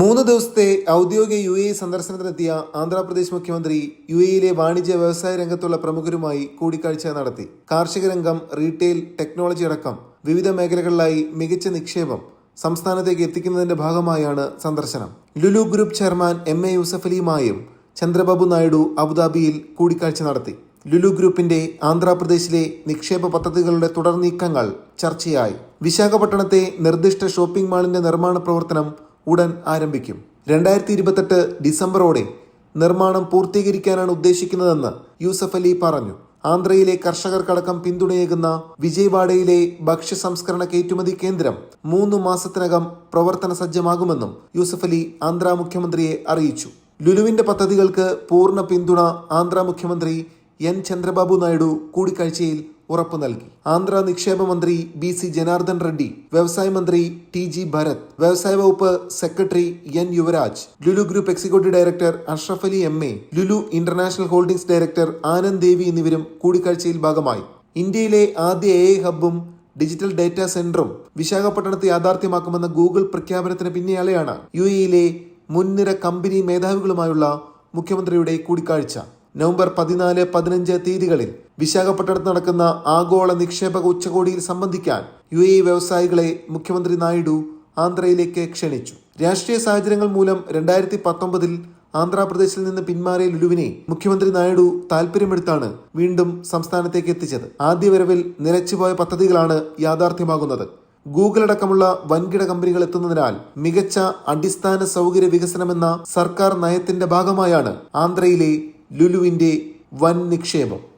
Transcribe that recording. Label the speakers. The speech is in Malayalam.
Speaker 1: മൂന്ന് ദിവസത്തെ ഔദ്യോഗിക യു എ സന്ദർശനത്തിനെത്തിയ ആന്ധ്രാപ്രദേശ് മുഖ്യമന്ത്രി യു എയിലെ വാണിജ്യ വ്യവസായ രംഗത്തുള്ള പ്രമുഖരുമായി കൂടിക്കാഴ്ച നടത്തി. കാർഷിക രംഗം റീറ്റെയിൽ ടെക്നോളജി അടക്കം വിവിധ മേഖലകളിലായി മികച്ച നിക്ഷേപം സംസ്ഥാനത്തേക്ക് എത്തിക്കുന്നതിന്റെ ഭാഗമായാണ് സന്ദർശനം. Lulu group chairman M A Yusuf അലിയുമായും Chandrababu Naidu അബുദാബിയിൽ കൂടിക്കാഴ്ച നടത്തി. ലുലു ഗ്രൂപ്പിന്റെ ആന്ധ്രാപ്രദേശിലെ നിക്ഷേപ പദ്ധതികളുടെ തുടർ നീക്കങ്ങൾ ചർച്ചയായി. വിശാഖപട്ടണത്തെ നിർദ്ദിഷ്ട ഷോപ്പിംഗ് മാളിന്റെ നിർമ്മാണ പ്രവർത്തനം ഉടൻ ആരംഭിക്കും. രണ്ടായിരത്തി ഇരുപത്തെട്ട് ഡിസംബറോടെ നിർമ്മാണം പൂർത്തീകരിക്കാനാണ് ഉദ്ദേശിക്കുന്നതെന്ന് യൂസഫ് അലി പറഞ്ഞു. ആന്ധ്രയിലെ കർഷകർക്കടക്കം പിന്തുണയേകുന്ന വിജയവാഡയിലെ ഭക്ഷ്യ സംസ്കരണ കയറ്റുമതി കേന്ദ്രം മൂന്ന് മാസത്തിനകം പ്രവർത്തന സജ്ജമാകുമെന്നും യൂസഫ് അലി ആന്ധ്ര മുഖ്യമന്ത്രിയെ അറിയിച്ചു. ലുലുവിന്റെ പദ്ധതികൾക്ക് പൂർണ പിന്തുണ ആന്ധ്ര മുഖ്യമന്ത്രി എൻ. ചന്ദ്രബാബു നായിഡു കൂടിക്കാഴ്ചയിൽ ഉറപ്പു നൽകി. ആന്ധ്ര നിക്ഷേപ മന്ത്രി ബി സി ജനാർദ്ദൻ റെഡ്ഡി വ്യവസായ മന്ത്രി ടി ജി ഭരത് വ്യവസായ വകുപ്പ് secretary N Yuvaraj Lulu group executive director Ashraf Ali M A Lulu international holdings director Anand Devi എന്നിവരും കൂടിക്കാഴ്ചയിൽ ഭാഗമായി. ഇന്ത്യയിലെ ആദ്യ എ ഹബ്ബും ഡിജിറ്റൽ ഡാറ്റാ സെന്ററും വിശാഖപട്ടണത്തെ യാഥാർത്ഥ്യമാക്കുമെന്ന ഗൂഗിൾ പ്രഖ്യാപനത്തിന് പിന്നാലെയാണ് യു എയിലെ മുൻനിര കമ്പനി മേധാവികളുമായുള്ള മുഖ്യമന്ത്രിയുടെ കൂടിക്കാഴ്ച. നവംബർ പതിനാല് പതിനഞ്ച് തീയതികളിൽ വിശാഖപട്ടണത്ത് നടക്കുന്ന ആഗോള നിക്ഷേപക ഉച്ചകോടിയിൽ സംബന്ധിക്കാൻ യു എ വ്യവസായികളെ മുഖ്യമന്ത്രി നായിഡു ആന്ധ്രയിലേക്ക് ക്ഷണിച്ചു. രാഷ്ട്രീയ സാഹചര്യങ്ങൾ മൂലം രണ്ടായിരത്തി പത്തൊമ്പതിൽ ആന്ധ്രാപ്രദേശിൽ നിന്ന് പിന്മാറിയ ലുലുവിനെ മുഖ്യമന്ത്രി നായിഡു താൽപര്യമെടുത്താണ് വീണ്ടും സംസ്ഥാനത്തേക്ക് എത്തിച്ചത്. ആദ്യ വരവിൽ നിലച്ചുപോയ പദ്ധതികളാണ് യാഥാർത്ഥ്യമാകുന്നത്. ഗൂഗിൾ അടക്കമുള്ള വൻകിട കമ്പനികൾ എത്തുന്നതിനാൽ മികച്ച അടിസ്ഥാന സൗകര്യ വികസനമെന്ന സർക്കാർ നയത്തിന്റെ ഭാഗമായാണ് ആന്ധ്രയിലെ ലുലുവിന്റെ വൻ നിക്ഷേപം.